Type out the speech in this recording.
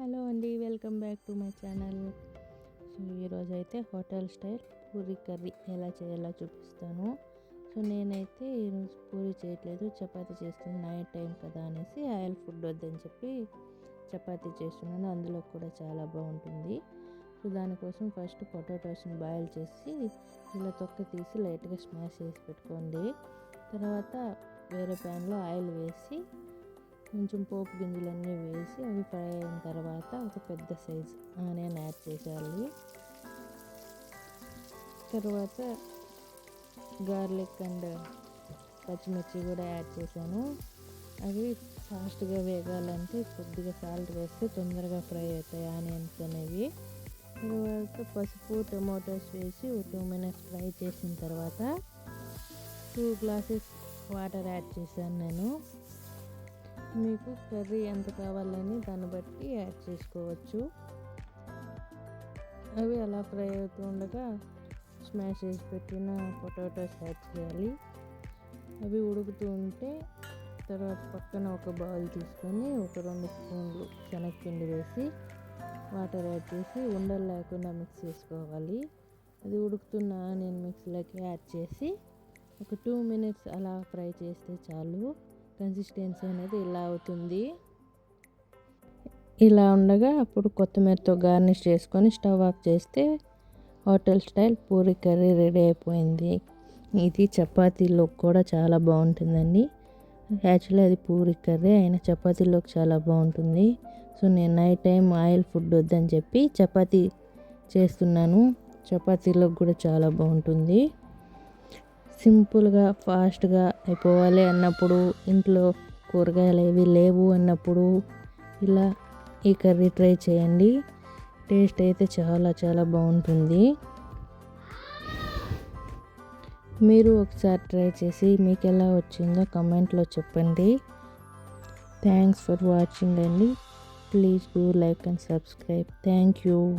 Hello అండి welcome back to my channel. So ఈరోజు అయితే హోటల్ స్టైల్ పూరి కర్రీ ఎలా చేయాలో చూపిస్తాను. సో నేనైతే ఈరోజు పూరి చేయట్లేదు చపాతీ చేస్తుంది నైట్ టైం కదా అనేసి ఆయిల్ ఫుడ్ వద్దని చెప్పి చపాతీ చేస్తున్నాను అందులో కూడా చాలా బాగుంటుంది. సో దానికోసం ఫస్ట్ పొటాటోస్ని బాయిల్ చేసి ఇలా తొక్క తీసి లైట్గా స్మాష్ చేసి పెట్టుకోండి. తర్వాత వేరే ప్యాన్లో ఆయిల్ వేసి కొంచెం పోపు గింజలన్నీ వేసి అవి ఫ్రై అయిన తర్వాత ఒక పెద్ద సైజ్ ఆనియన్ యాడ్ చేసేయాలి. తర్వాత గార్లిక్ అండ్ పచ్చిమిర్చి కూడా యాడ్ చేశాను. అవి ఫాస్ట్గా వేగాలంటే కొద్దిగా సాల్ట్ వేస్తే తొందరగా ఫ్రై అవుతాయి ఆనియన్స్ అనేవి. తర్వాత పసుపు టొమాటోస్ వేసి ఒక టూ మినిట్స్ ఫ్రై చేసిన తర్వాత టూ గ్లాసెస్ వాటర్ యాడ్ చేశాను నేను. మీకు కర్రీ ఎంత కావాలని దాన్ని బట్టి యాడ్ చేసుకోవచ్చు. అవి అలా ఫ్రై అవుతూ ఉండగా స్మాష్ చేసి పెట్టిన పొటాటోస్ యాడ్ చేయాలి. అవి ఉడుకుతూ ఉంటే తర్వాత పక్కన ఒక బౌల్ తీసుకొని ఒక రెండు స్పూన్లు శనగపిండి వేసి వాటర్ యాడ్ చేసి ఉండలు లేకుండా మిక్స్ చేసుకోవాలి. అది ఉడుకుతున్న ఆనియన్ మిక్స్లోకి యాడ్ చేసి ఒక టూ మినిట్స్ అలా ఫ్రై చేస్తే చాలు. కన్సిస్టెన్సీ అనేది ఇలా అవుతుంది. ఇలా ఉండగా అప్పుడు కొత్తిమీరతో గార్నిష్ చేసుకొని స్టవ్ ఆఫ్ చేస్తే hotel style puri curry ready అయిపోయింది. ఇది చపాతీలోకి కూడా చాలా బాగుంటుందండి. యాక్చువల్లీ అది పూరి కర్రీ అయినా చపాతీలోకి చాలా బాగుంటుంది. సో నేను నైట్ టైం ఆయిల్ ఫుడ్ వద్దని చెప్పి చపాతీ చేస్తున్నాను. చపాతీలోకి కూడా చాలా బాగుంటుంది. సింపుల్గా ఫాస్ట్గా అయిపోవాలి అన్నప్పుడు ఇంట్లో కూరగాయలు ఏవి లేవు అన్నప్పుడు ఇలా ఈ కర్రీ ట్రై చేయండి. టేస్ట్ అయితే చాలా చాలా బాగుంటుంది. మీరు ఒకసారి ట్రై చేసి మీకు ఎలా వచ్చిందో కమెంట్లో చెప్పండి. థ్యాంక్స్ ఫర్ వాచింగ్ అండి. Please do like and subscribe. Thank you.